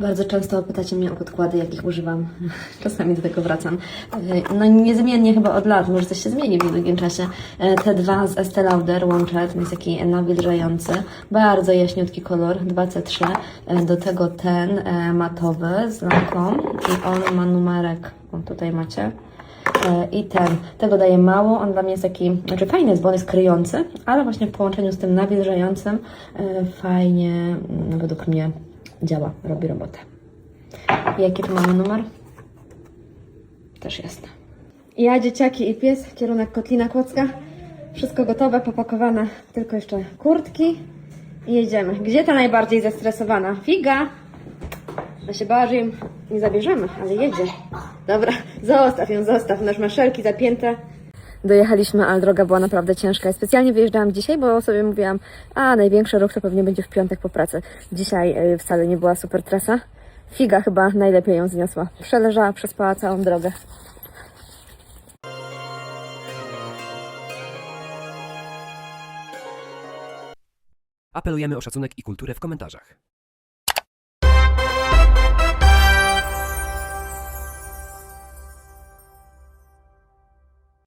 Bardzo często pytacie mnie o podkłady, jakich używam. Czasami do tego wracam. E, No niezmiennie chyba od lat, może coś się zmieni w niedługim czasie. E, Te dwa z Estee Lauder łączę, jest taki nawilżający. Bardzo jaśniutki kolor, 2C3. E, Do tego ten matowy z lampką i on ma numerek, o tutaj macie. I ten, tego daje mało, on dla mnie jest taki, znaczy fajny jest, bo on jest kryjący, ale właśnie w połączeniu z tym nawilżającym fajnie mm, według mnie działa, robi robotę. Jaki tu mamy numer? Też jasne. Ja, dzieciaki i pies, kierunek Kotlina Kłodzka. Wszystko gotowe, popakowane, tylko jeszcze kurtki i jedziemy. Gdzie ta najbardziej zestresowana? Figa! Ja się bała, że nie zabierzemy, ale jedzie. Dobra, zostaw ją, zostaw. Nasz maszelki zapięte. Dojechaliśmy, ale droga była naprawdę ciężka. Ja specjalnie wyjeżdżałam dzisiaj, bo sobie mówiłam, a największy ruch to pewnie będzie w piątek po pracy. Dzisiaj y, wcale nie była super trasa. Figa chyba najlepiej ją zniosła. Przeleżała, przespała całą drogę. Apelujemy o szacunek i kulturę w komentarzach.